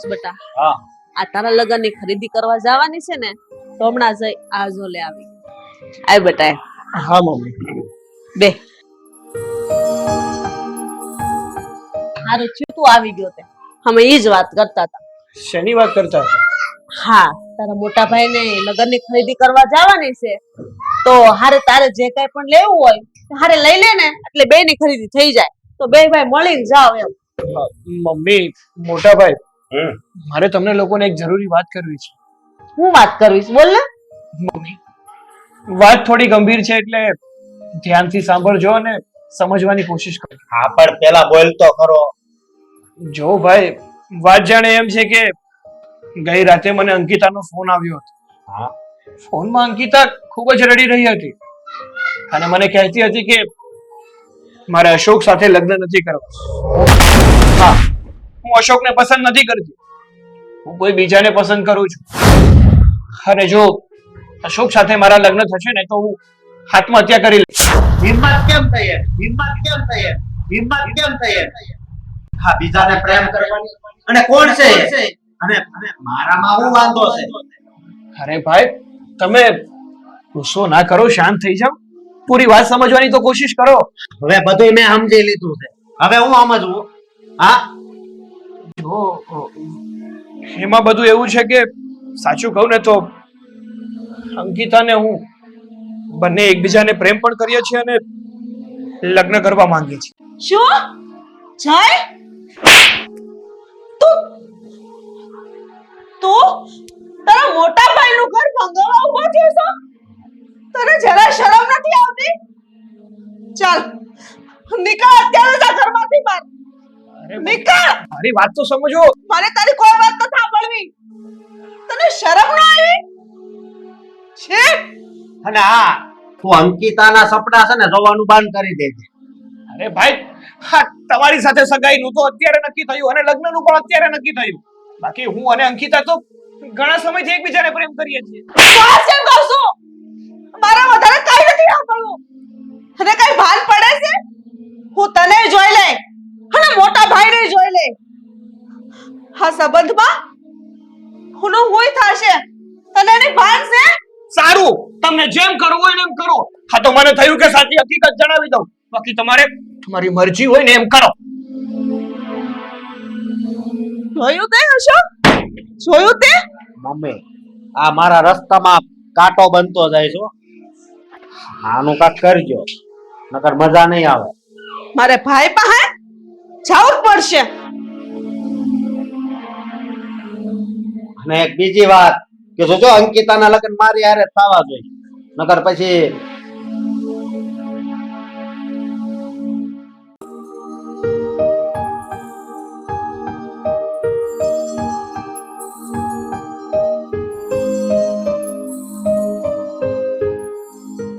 કહું બટા. હા. આ તારા લગનની ખરીદી કરવા જવાની છે ને તો હમણાં જઈ આજો લે આવી. આય બટા. હા મમ્મી. બે. હારું થયું તું આવી ગયો તે. અમે ઈ જ વાત કરતા હતા. શેની વાત કરતા હતા? હા તારા મોટા ભાઈને લગ્નની ખરીદી કરવા જવાની છે. તો હારે તારે જે કઈ પણ લેવું હોય હારે લઈ લે ને એટલે બે ની ખરીદી થઈ જાય. તો બે ભાઈ મળીને જાઓ એમ. મમ્મી મોટા ભાઈ મારે તમને લોકોને એક જરૂરી વાત કરવી છે. હું વાત કરવીશ? બોલ ને. મમ્મી વાત થોડી ગંભીર છે એટલે ધ્યાનથી સાંભળજો અને સમજવાની કોશિશ કરજો. હા પણ પેલા બોલ તો ખરો. જો ભાઈ વાત જાણે એમ છે કે ગઈ રાતે મને અંકિતાનો ફોન આવ્યો હતો. હા. ફોનમાં અંકિતા ખૂબ જ રડી રહી હતી. અને મને કહેતી હતી કે મારે અશોક સાથે લગ્ન નથી કરવા. હું. અશોકને પસંદ નથી કરતી. હું કોઈ બીજાને પસંદ કરું છું. અને જો અશોક સાથે મારા લગ્ન થશે ને તો હું આત્મહત્યા કરી લઈશ. હિંમત કેમ થઈ હિંમત કેમ થઈ હિંમત કેમ થઈ હા બીજાને પ્રેમ કરવાની. અને કોણ છે અને મારામાં હું વાંધો છે? અરે ભાઈ તમે ગુસ્સો ના કરો શાંત થઈ જાઓ. પૂરી વાત સમજવાની તો કોશિશ કરો. હવે બધું મેં સમજી લીધું છે. હવે હું સમજવું? હા? એમાં બધું એવું છે કે સાચું કહું ને તો અંકિતા ને હું બંને એકબીજાને પ્રેમ પણ કરીએ છીએ અને લગ્ન કરવા માંગીએ છીએ. શું? જય? તું? તો? તારા મોટા ભાઈનું ઘર ભંગાવા ઊભો થયો છો? તને જરા શરમ નથી આવતી? ચાલ નીકળ અત્યારે જ ઘરમાંથી બહાર. નીકળ મારી વાત તો સમજો. મારે તારી કોઈ વાત નથી સાંભળવી. તને શરમ ના આવી? છે અને હા તું અંકિતાના સપના છે ને જોવાનું બંધ કરી દેજે. અરે ભાઈ હા તમારી સાથે સગાઈ નું તો અત્યારે નક્કી થયું અને લગ્નનું પણ અત્યારે નક્કી થયું. બાકી હું અને અંકિતા તો ઘણા સમયથી એકબીજાને પ્રેમ કરીએ છીએ. શ્વાસ કેમ કરશો મારા વધારે કઈ નથી સાંભળવું. અને કઈ ભાન પડે છે? હું તને જોઈ લે અને મોટા ભાઈને જોઈ લે. આ સંબંધમાં? હુનો હોય થાશે. તને એની ભાન છે? સારું. તમને જેમ કરવું હોય ને એમ કરો. હા તો મને થયું કે સાચી હકીકત જણાવી દઉં. બાકી તમારે તમારી મરજી હોય ને એમ કરો. જોયું તે અશોક? જોયું તે? મમ્મી આ મારા રસ્તામાં કાંટો બનતો જાય છો આનું કાક કરજો. નકર મજા નહીં આવે. મારે ભાઈ પાસે જવું જ પડશે. અને એક બીજી વાત કે જો જો અંકિતાના લગ્ન મારી હારે થવા જોઈએ નકર પછી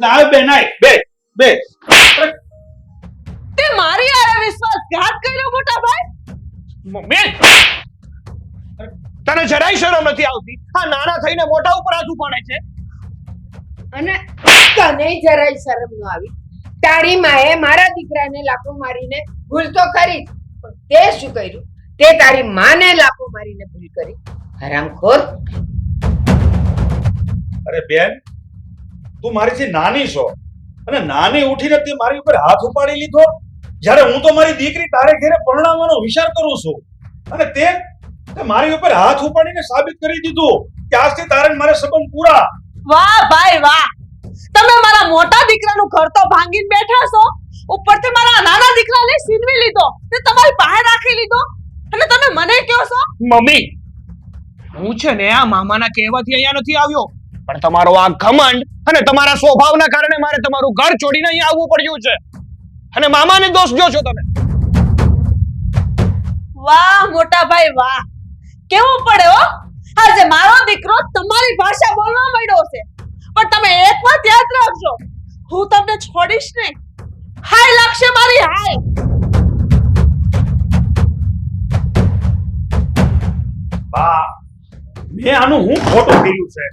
લાવ બે નાય બે બે મમ્મી તને જરાય શરમ નથી આવતી? આ નાના થઈને મોટા ઉપર હાથ ઉપાડે છે. અને તને જરાય શરમ ન આવી. તારી માએ મારા દીકરાને લાફો મારીને ભૂલ તો કરી. પણ તે શું કર્યું? તે તારી માને લાફો મારીને ભૂલ કરી. હરામખોર. અરે બેન તું મારીથી નાની છો અને નાની ઉઠીને તે મારી ઉપર હાથ ઉપાડી લીધો? જ્યારે હું તો મારી દીકરી તારે ઘેરે પરણાવવાનો વિચાર કરું છું અને તે તે મારી ઉપર હાથ ઉપાડીને સાબિત કરી દીધું કે આજથી તારે મારા મારે સંબંધ પૂરા. વાહ ભાઈ વાહ. તમે મારા મોટા દીકરાનું ઘર તો ભાંગીને બેઠા છો. ઉપરથી મારા નાના દીકરાને છીનવી લીધો. તે તમારી પાસે રાખી લીધો. અને તમે મને કહો છો? મમ્મી હું છે ને આ મામાના કહેવાથી અહીંયા નથી આવ્યો. પણ તમારો આ ઘમંડ અને તમારા સ્વભાવના કારણે મારે તમારું ઘર છોડીને અહીંયા આવવું પડ્યું છે. અને મામાને દોષ જો છો તમે. વાહ મોટા ભાઈ વાહ. કેવું પડે હો? આજે મારો દીકરો તમારી ભાષા બોલવા માંડ્યો છે. પણ તમે એક વાત યાદ રાખજો. હું તમને છોડીશ નહીં. હાય લાગશે મારી હાય. બા મેં આનું હું ખોટું કર્યું છે?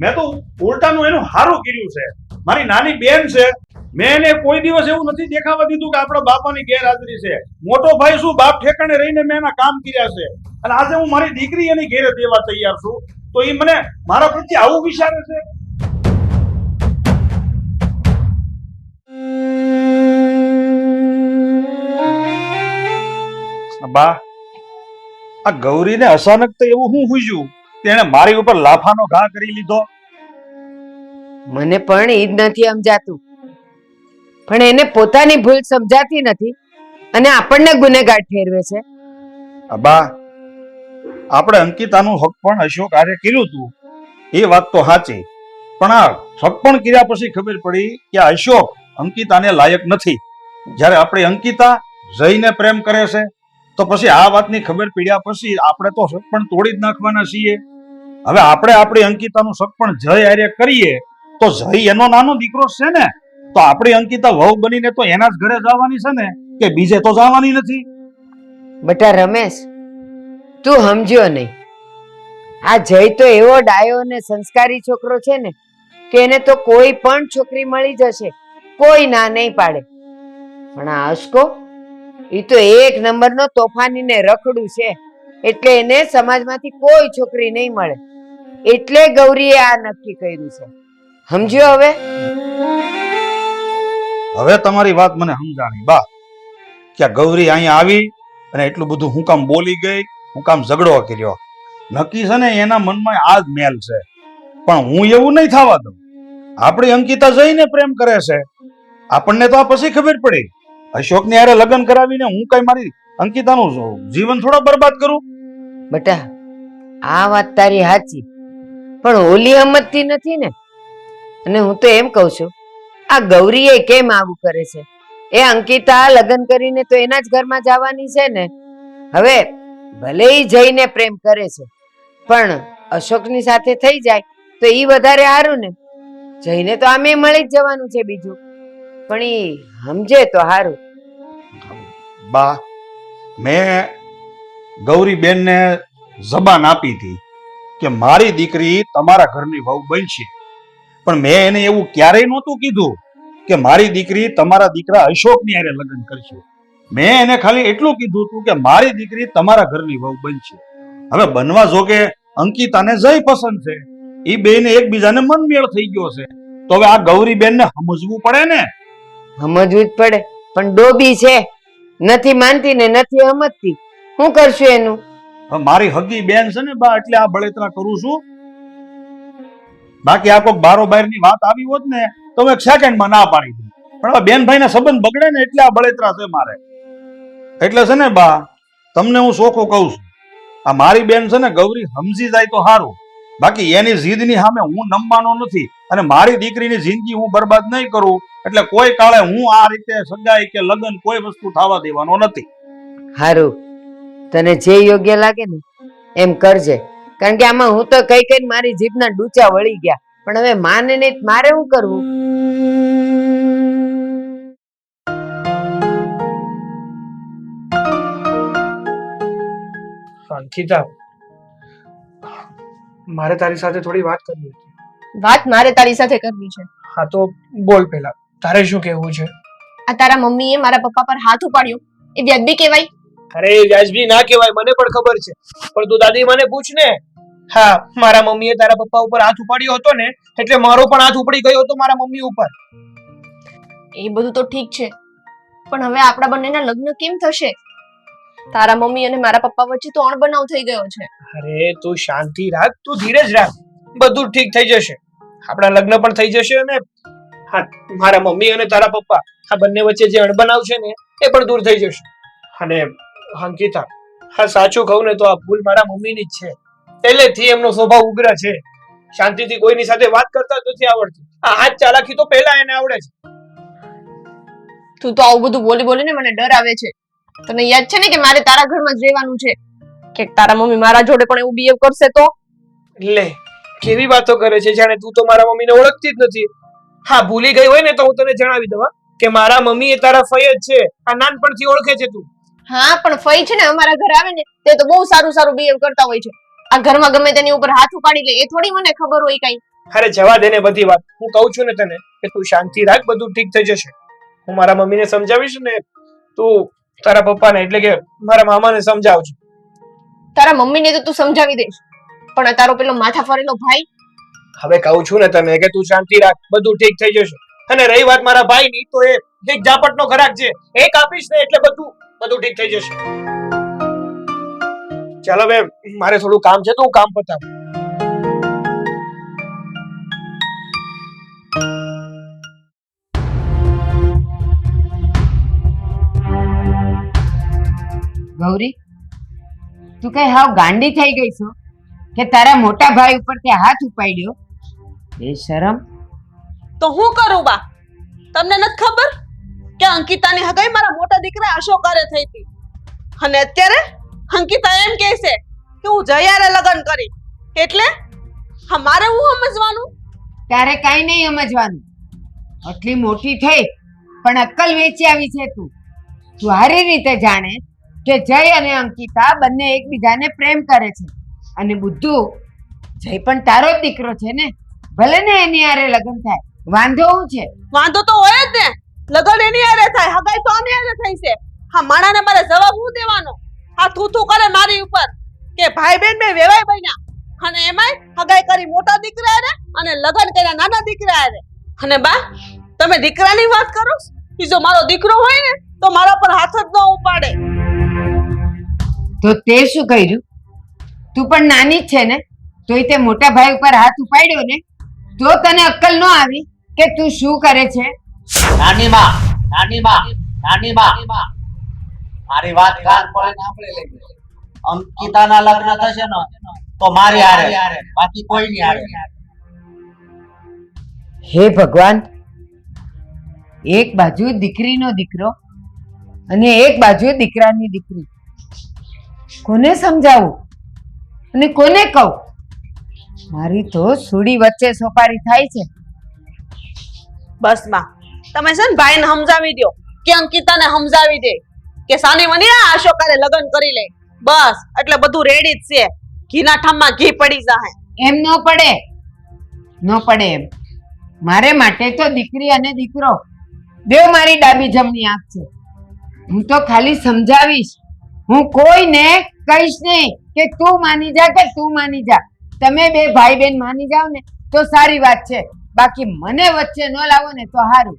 મેં તો ઉલટાનું એનું હારું કર્યું છે. મારી નાની બેન છે. મેં એને કોઈ દિવસ એવું નથી દેખાવા દીધું કે આપણા બાપાની ગેરહાજરી છે. મોટો ભાઈ શું બાપ ઠેકાણે રહીને મેં એના કામ કર્યા છે? અને આજે હું મારી દીકરી એની ઘેરે દેવા તૈયાર છું. તો એ મને મારા પ્રત્યે આવું વિચારે છે? બા આ ગૌરીને અચાનક તો એવું હું હુજ્યું? તેણે મારી ઉપર લાફાનો ઘા કરી લીધો? મને પણ ઈદ નથી સમજાતું. પણ એને પોતાની ભૂલ સમજાતી નથી અને આપણને ગુનેગાર ઠેરવે છે. અબા, આપણે અંકિતાનું હક પણ અશોક આરે કર્યું હતું એ વાત તો સાચી. પણ આ હક પણ કર્યા પછી ખબર પડી કે અશોક અંકિતાને લાયક નથી. જ્યારે આપણે અંકિતા જઈને પ્રેમ કરે છે, તો પછી આ વાતની ખબર પડ્યા પછી આપણે તો શક પણ તોડી જ નાખવાના છીએ. હવે આપણે આપણી અંકિતાનું શક પણ જય આર્ય કરીએ, તો જય એનો નાનો દીકરો છે ને? તો આપણી અંકિતા વહુ બનીને તો એના જ ઘરે જવાની છે ને કે બીજે તો જવાની નથી? બટા રમેશ, તું સમજ્યો નહીં. આ જય તો એવો ડાયો ને સંસ્કારી છોકરો છે ને કે એને તો કોઈ પણ છોકરી મળી જશે, કોઈ ના નહીં પાડે. પણ આ અશકો એ તો એક નંબરનો તોફાની ને રખડું છે, એટલે એને સમાજમાંથી કોઈ છોકરી નહીં મળે. એટલે ગૌરીએ આ નક્કી કર્યું છે. સમજ્યો હવે? હવે તમારી વાત મને સમજાણી. બા કે ગૌરી અહીંયા આવી અને એટલું બધું હું કામ બોલી ગઈ, હું કામ ઝઘડો કર્યો. નક્કી છે ને એના મનમાં આ જ મેલ છે. પણ હું એવું નહીં થવા દઉં. આપણી અંકિતા જઈને પ્રેમ કરે છે. આપણને તો આ પછી ખબર પડી. અશોકની યારે લગ્ન કરાવીને હું કઈ મારી અંકિતાનું જીવન થોડા બરબાદ કરું? બટા, આ વાત તારી સાચી. પણ ઓલી હમતથી નથી ને? અને હું તો એમ કહું છું આ ગૌરીએ કેમ આવું કરે છે? એ અંકિતા લગ્ન કરીને તો એના જ ઘરમાં જવાની છે ને? હવે ભલે જઈને પ્રેમ કરે છે, પણ અશોકની સાથે થઈ જાય તો એ વધારે સારું ને? જઈને તો આમે મળી જ જવાનું છે બીજું. પણ ઈ સમજે તો સારું. બા, મેં ગૌરી બેનને જબાન આપી હતી કે મારી દીકરી તમારા ઘરની વહુ બનશે. પણ મેં એને એવું ક્યારેય નહોતું કીધું. કે મારી દીકરી તમારા દીકરા અશોકની હારે લગ્ન કરશે. મેં એને ખાલી એટલું કીધું હતું કે મારી દીકરી તમારા ઘરની વહુ બનશે. હવે બનવા જોકે અંકિતાને જય પસંદ છે. એ બેને એકબીજાને મનમેળ થઈ ગયો છે. તો હવે આ ગૌરી બેનને સમજવું પડે ને? સમજવું જ પડે પણ ડોબી છે. નથી માનતી ને નથી સમજતી. શું કરશું એનું? મારી હગી બેન છે ને બા એટલે આ બળેતરા કરું છું. બાકી આ કોઈક બારોબારની વાત આવી હોત ને તો મેં એક સેકન્ડમાં ના પાડી દઉં પણ હવે બેન ભાઈ ના સંબંધ બગડે ને એટલે આ બળેતરા છે મારે. એટલે છે ને બા, તમને હું ચોખ્ખું કહું છું. આ મારી બેન છે ને ગૌરી સમજી જાય તો સારું બાકી એની જીદની સામે હું નમવાનો નથી અને મારી દીકરીની જિંદગી હું બરબાદ નહીં કરું. એટલે કોઈ કાળે હું આ રીતે સગાઈ કે લગ્ન કોઈ વસ્તુ થવા દેવાનો નથી. હારું. તને જે યોગ્ય લાગે ને, એમ કરજે. કારણ કે આમાં હું તો કઈ કઈ મારી જીભના ડૂચા વળી ગયા. પણ હવે માને નહીં મારે શું કરવું? અંકિતા મારે તારી સાથે થોડી વાત કરવી હતી. વાત મારે તારી સાથે કરવી છે. હા તો બોલ પેલા તારે શું કહેવું છે? આ તારા મમ્મીએ મારા પપ્પા પર હાથ ઉપાડ્યો. એ વ્યાજબી કહેવાય? અરે વ્યાજબી ના કહેવાય મને પણ ખબર છે. પણ તું દાદી મને પૂછ ને હા મારા મમ્મીએ તારા પપ્પા ઉપર હાથ ઉપાડ્યો હતો ને એટલે મારો પણ હાથ ઉપડી ગયો હતો મારા મમ્મી ઉપર. એ બધું તો ઠીક છે પણ હવે આપણા બંનેના લગ્ન કેમ થશે? તારા મમ્મી અને મારા પપ્પા વચ્ચે તો અણબનાવ થઈ ગયો છે. અરે તું શાંતિ રાખ તું ધીરજ રાખ બધું ઠીક થઈ જશે. આપણા લગ્ન પણ થઈ જશે અને હા મારા મમ્મી અને તારા પપ્પા આ બંને વચ્ચે જે અણબનાવ છે ને એ પણ દૂર થઈ જશે. અને અંકિતા હા સાચું કહું ને તો આ ભૂલ મારા મમ્મીની જ છે. પહેલેથી એમનો સ્વભાવ ઉગ્ર છે. શાંતિથી કોઈની સાથે વાત કરતા જ નથી આવડતું. આ હાથ ચાલાકી તો પહેલા એને આવડે છે. તું તો આવું બધું બોલી બોલીને મને ડર આવે છે. તને યાદ છે ને કે મારે તારા ઘરમાં જ રહેવાનું છે? કે તારા મમ્મી મારા જોડે પણ એવું બિહેવ કરશે તો? લે કેવી વાતો કરે છે? જાણે તું તો મારા મમ્મીને ઓળખતી જ નથી. હા ભૂલી ગઈ હોય ને તો હું તને જણાવી દઉં કે મારા મમ્મી એ તારા ફઈ જ છે. આ નાનપણથી ઓળખે છે તું. હા પણ ફઈ છે ને અમારા ઘરે આવે ને તે તો બહુ સારું સારું બિહેવ કરતા હોય છે. આ ઘરમાં ગમે તેની ઉપર હાથ ઉપાડી લે એ થોડી મને ખબર હોય કઈ. અરે જવા દે ને બધી વાત. હું કહું છું ને તને કે તું શાંતિ રાખ બધું ઠીક થઈ જશે. હું મારા મમ્મીને સમજાવીશ ને તું તારા પપ્પાને એટલે કે મારા મામાને સમજાવજો. તારા મમ્મીને તો તું સમજાવી દઈશ. પણ તારો પેલો માથા ફરેલો ભાઈ? હવે કહું છું ને તને કે તું શાંતિ રાખ બધું ઠીક થઈ જશે. અને રહી વાત મારા ભાઈની તો એ એક ઝાપટનો ઘરાક છે. એક આપીશ ને એટલે બધું બધું ઠીક થઈ જશે. ચાલ હવે મારે થોડું કામ છે તો હું કામ પતાવું. ગૌરી તું કઈ હાવ ગાંડી થઈ ગઈ છો કે તારા મોટા ભાઈ ઉપર તે હાથ ઉપાડ્યો? એ શરમ. તો હું કરું બા? તમને નથી ખબર કે અંકિતાની હગાઈ મારા મોટા દીકરા અશોકારે થઈ હતી? અને અત્યારે અંકિતા એમ કહે છે કે હું જયારે લગ્ન કરી. એટલે? હા મારે હું સમજવાનું? તારે કાઈ નહીં સમજવાનું. આટલી મોટી થઈ પણ અક્કલ વેચી આવી છે તું. તું સારી રીતે જાણે કે જય અને અંકિતા બંને એકબીજાને પ્રેમ કરે છે. અને બુદ્ધુ જય પણ તારો જ દીકરો છે ને? ભલે ને એની હારે લગ્ન થાય. વાંધો હું છે? વાંધો તો હોય જ ને. લગ્ન એની હારે થાય. હગાઈ તો આની હારે થઈ છે. હા માણાને મારે જવાબ હું દેવાનો તું કરે મારી ઉપર કે ભાઈ બેન બે વેવાય બન્યા. અને એમાંય હગાઈ કરી મોટા દીકરા રે અને લગ્ન કર્યા નાના દીકરા રે અને બા તમે દીકરાની વાત કરો છો? જો મારો દીકરો હોય ને તો મારા પર હાથ જ ન ઉપાડે. તો તે શું કર્યું? તું પણ નાની જ છે ને તોય તે મોટા ભાઈ ઉપર હાથ ઉપાડ્યો ને તો તને અક્કલ ન આવી કે તું શું કરે છે? નાની માં નાની માં નાની માં મારી વાત કાન ખોલીને સાંભળી લેજે અંકિતાના લગ્ન થશે ને તો મારી હારે. બાકી કોઈની હારે. હે ભગવાન એક બાજુ દીકરીનો દીકરો અને એક બાજુ દીકરાની દીકરી. કોને સમજાવું અને કોને કહું? મારી તો સુડી વચ્ચે સોપારી થાય છે. બસમાં. તમે છે ને ભાઈને સમજાવી દો કે અંકિતાને સમજાવી દે. કે સાની મની આ અશોકાને લગ્ન કરી લે. બસ એટલે બધું રેડી જ છે. ઘીના ઠામમાં ઘી પડી જાય એમ ન પડે. ન પડે એમ. મારે માટે તો દીકરી અને દીકરો. દેવ મારી ડાબી જમણી આંખ છે. હું તો ખાલી સમજાવીશ. હું કોઈને કહીશ નહીં કે તું માની જા કે તું માની જા. તમે બે ભાઈ બેન માની જાવ ને તો સારી વાત છે. બાકી મને વચ્ચે ન લાવો ને તો સારું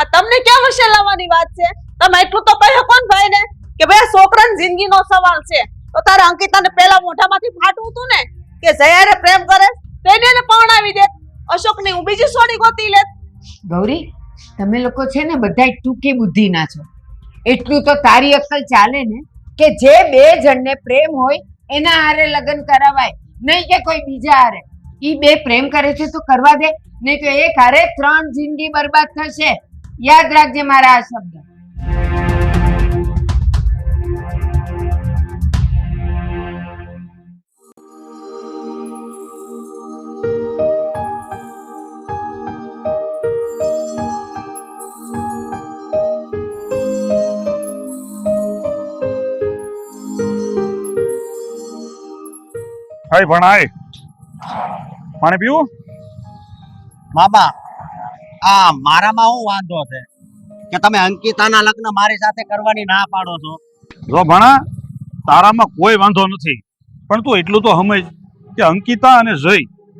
આ તમને ક્યાં વચ્ચે લાવવાની વાત છે? તમે એટલું તો કહી શકો ને ભાઈને? કે ભાઈ છોકરાની જિંદગીનો સવાલ છે. તો તારા અંકિતાને પેલા મોઢામાંથી ફાટવું હતું ને, કે જયારે પ્રેમ કરે તેને એને પરણાવી દે. અશોકની હું બીજી સોડી ગોતી લે. ગૌરી, તમે લોકો છે ને બધાય ટૂંકી બુદ્ધિના છો. એટલું તો તારી અક્કલ ચાલે ને કે જે બે જણને પ્રેમ હોય, એના હારે લગ્ન કરાવાય. નહીં કે કોઈ બીજા હારે. ઈ બે પ્રેમ કરે છે તો કરવા દે. નહીં તો એક હારે ત્રણ જિંદગી બરબાદ થશે. યાદ રાખજે મારા આ શબ્દ. ભાઈ ભણાય. પાણી પીવું? મામા આ મારામાં શું વાંધો છે કે તમે અંકિતાના લગ્ન મારી સાથે કરવાની ના પાડો છો? જો ભણા તારામાં કોઈ વાંધો નથી પણ તું એટલું તો સમજ કે અંકિતા અને જય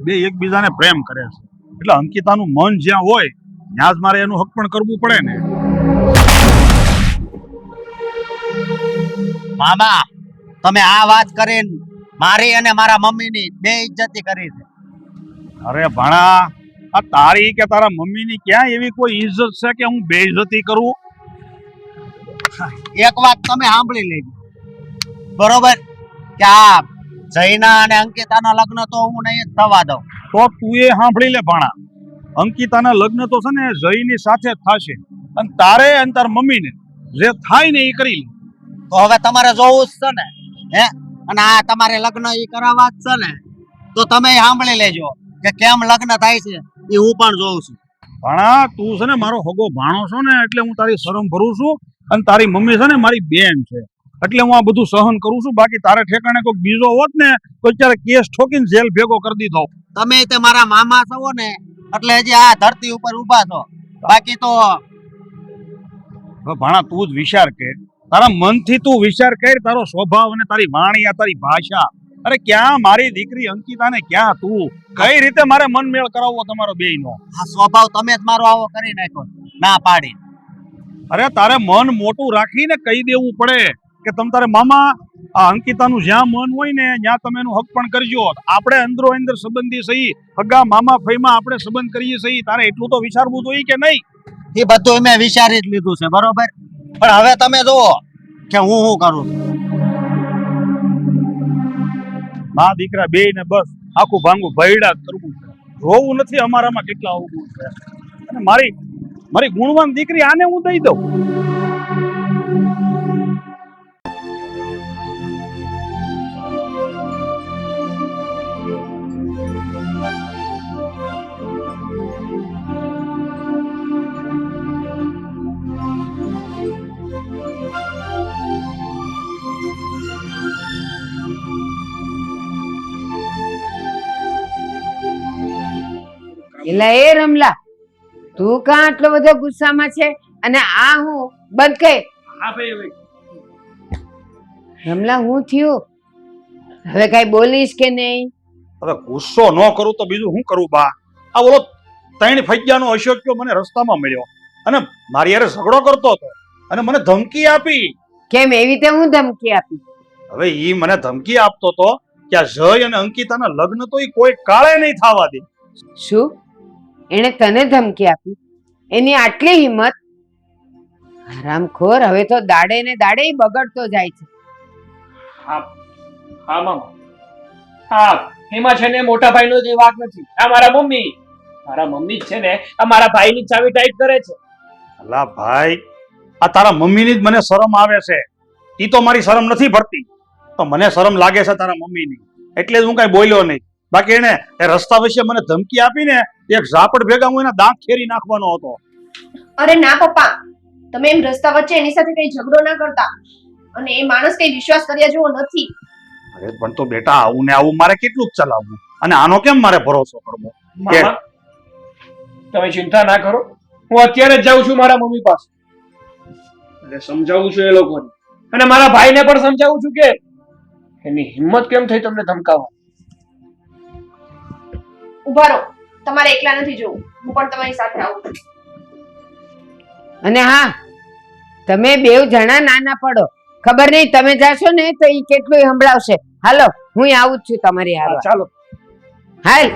બે એકબીજાને પ્રેમ કરે છે. એટલે અંકિતાનું મન જ્યાં હોય ત્યાં જ મારે એનું હક પણ કરવું પડે ને. મામા તમે આ વાત કરીને મારી અને મારા મમ્મીની બે ઇજ્જતી કરી છે. અરે ભણા આ તારી કે તારા મમ્મીની ક્યાં એવી કોઈ ઇજ્જત છે કે હું બેઇજ્જતી કરું? એક વાત તમે સાંભળી લેજો. બરોબર? કે આ જયના અને અંકિતાના લગ્ન તો હું નહીં થવા દઉં. તો તું એ સાંભળી લે ભણા. અંકિતાના લગ્ન તો છે ને જયની સાથે થશે. અને તારે અને તાર મમ્મીને જે થાય ને એ કરી લે. તો હવે તમારે જોવું જ છે ને હે? અને આ તમારે લગ્ન એ કરાવવા જ છે ને તો તમે સાંભળી લેજો કે કેમ લગ્ન થાય છે એ હું પણ જોઉં છું. ભણા તું છે ને મારો હગો ભાણો છો ને એટલે હું તારી શરમ ભરું છું અને તારી મમ્મી છે ને મારી બેન છે. એટલે હું આ બધું સહન કરું છું બાકી તારે ઠેકાણે કોઈ બીજો હોત ને તો અત્યારે કેસ ઠોકીને જેલ ભેગો કરી દીધો. તમે તે મારા મામા છો ને એટલે હજી આ ધરતી ઉપર ઊભા છો. બાકી તો ભાણા તું જ વિચાર કર. તારા મનથી તું વિચાર કર તારો સ્વભાવ અને તારી વાણી આ તારી ભાષા. અરે ક્યાં મારી દીકરી અંકિતા ને ક્યાં તું? કઈ રીતે મારે મન મેળ કરાવવો તમારો બેયનો? આ સ્વભાવ તમે જ મારો આવો કરી નાખ્યો. ના પાડી. અરે તારે મન મોટું રાખીને કહી દેવું પડે કે તમે તારે મામા આ અંકિતાનું જ્યાં મન હોય ને ત્યાં તમે એનું હક પણ કરજો. આપણે અંદરો અંદર સંબંધી સહી હગા મામા ફઈમાં આપણે સંબંધ કરીએ સહી. તારે એટલું તો વિચારવું જોઈએ કે નહીં? એ બધું મેં વિચારી જ લીધું છે બરોબર? પણ હવે તમે જુઓ કે હું શું કરું મા દીકરા બે ને બસ આખું ભાંગું ભયડા કરવું રોવું નથી અમારામાં કેટલા અવગુણ છે. અને મારી મારી ગુણવાન દીકરી આને હું દઈ દઉં? એટલે એ રમલા તું કાં આટલો બધો ગુસ્સામાં છે? અને આ હું બંધ કે હા ભાઈ ભાઈ રમલા હું થયું? હવે કઈ બોલીશ કે નહીં? હવે ગુસ્સો ન કરું તો બીજું શું કરું બા? આ બોલો ત્રણ ફજ્જાનો અશોક્યો મને રસ્તામાં મળ્યો. અને મારી યારે ઝઘડો કરતો હતો. અને મને ધમકી આપી. કેમ એવી રીતે હું ધમકી આપી? હવે ઈ મને ધમકી આપતો હતો કે આ જય અને અંકિતાના લગ્ન તો ઈ કોઈ કાળે નહીં થવા દે. શું? એણે તને ધમકી આપી. એની આટલી હિંમત? હરામખોર હવે તો દાડે ને દાડે બગડતો જાય છે. હા હા મામા. હા એમાં છે ને મોટા ભાઈનો જે વાક નથી. આ મારા મમ્મી. મારા મમ્મી જ છે ને આ મારા ભાઈની ચાવી ટાઈટ કરે છે. અલા ભાઈ આ તારા મમ્મીની જ મને શરમ આવે છે. ઈ તો મારી શરમ નથી ભરતી. તો મને શરમ લાગે છે તારા મમ્મીની. એટલે જ હું કઈ બોલ્યો નહીં. બાકી એને એ રસ્તા વિશે મને ધમકી આપીને એક ઝાપડ ભેગા હું એના દાંત ખેરી નાખવાનો હતો. અરે ના પપ્પા તમે એમ રસ્તા વચ્ચે એની સાથે કઈ ઝઘડો ના કરતા અને એ માણસ કઈ વિશ્વાસ કર્યા જેવો નથી. અરે પણ તો બેટા આવું ને આવું મારે કેટલું જ ચલાવવું? અને આનો કેમ મારે ભરોસો કરવો? તમે ચિંતા ના કરો. હું અત્યારે જ જાઉં છું મારા મમ્મી પાસે. એટલે સમજાવું છું એ લોકોને. અને મારા ભાઈને પણ સમજાવું છું કે એની હિંમત કેમ થઈ તમને ધમકાવવા? ઊભા રહો. તમારે એકલા નથી જવું. હું પણ તમારી સાથે આવું અને હા તમે બે જણા નાના પડો. ખબર નહીં તમે જાશો ને તો એ કેટલું સંભળાવશે. હાલો હું આવું જ છું તમારી હાલ ચાલો. હાલ.